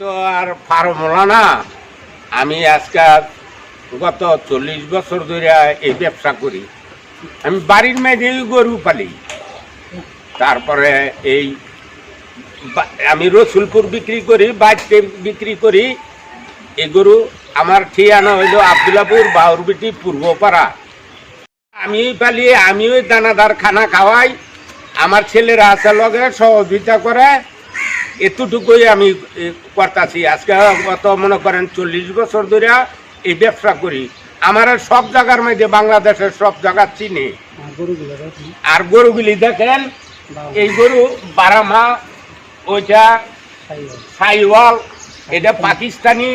তো আর ফার্মলা না আমি আজকে গত চল্লিশ বছর ধরে এই ব্যবসা করি। আমি বাড়ির মেয়েদের গরু পালি। তারপরে এই আমি রসুলপুর বিক্রি করি বাইতে বিক্রি করি। এই গরু আমার ঠিয়ানো হইল আবদুল্লাপুর বাউরবিটি পূর্বপাড়া। আমি পালি আমি ওই দানাদার খানা খাওয়াই। আমার ছেলেরা আছে লগে সহযোগিতা করে। এতটুকুই আমি করতাছি। আজকে গত মনে করেন চল্লিশ বছর ধরে এই ব্যবসা করি। আমার সব জায়গার মধ্যে বাংলাদেশের সব জায়গা চিনি। আর গরুগুলি দেখেন। এই গরু বারামা ওইটা সাইওয়াল এটা পাকিস্তানি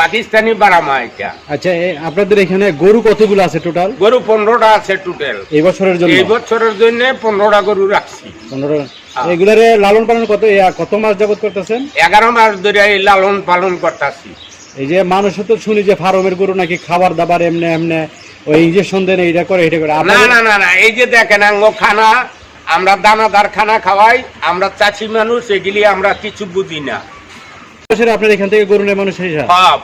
পাকিস্তানি বারামা এটা। আচ্ছা আপনাদের এখানে গরু কতগুলো আছে টোটাল গরু পনেরোটা আছে টোটাল এই বছরের জন্য? এই বছরের জন্য পনেরোটা গরু রাখছি। হ্যাঁ। এগুলারে লালন পালন কত কত মাস যাবত করতেছেন? এগারো মাস ধরে এই লালন পালন করতেছি। এই যে মানুষ তো শুনি যে ফার্মের গরু নাকি খাবার দাবার এমনি এমনি ওই ইঞ্জেকশন দেন এইটা করে এটা করে। না না না না এই যে দেখেন খানা আমরা দানাদার খানা খাওয়াই আমরা চাষি মানুষ এগুলি আমরা কিছু বুঝি না। আপনার এখান থেকে গরু নেয় মানুষ হ্যাঁ,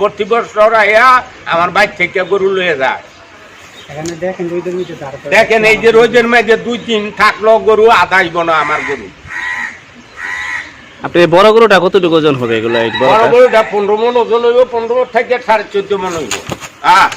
প্রতি বছর আমার বাইর থেকে গরু লয়ে যায়। দেখেন এই যে রোজের দুই দিন থাকল গরু না আমার গরু। আপনি বড় গরুটা কতটুকু ওজন হবে এগুলো বড় গরুটা পনেরো মন ওজন হইব পনেরো থেকে সাড়ে চোদ্দ মন হইব। হ্যাঁ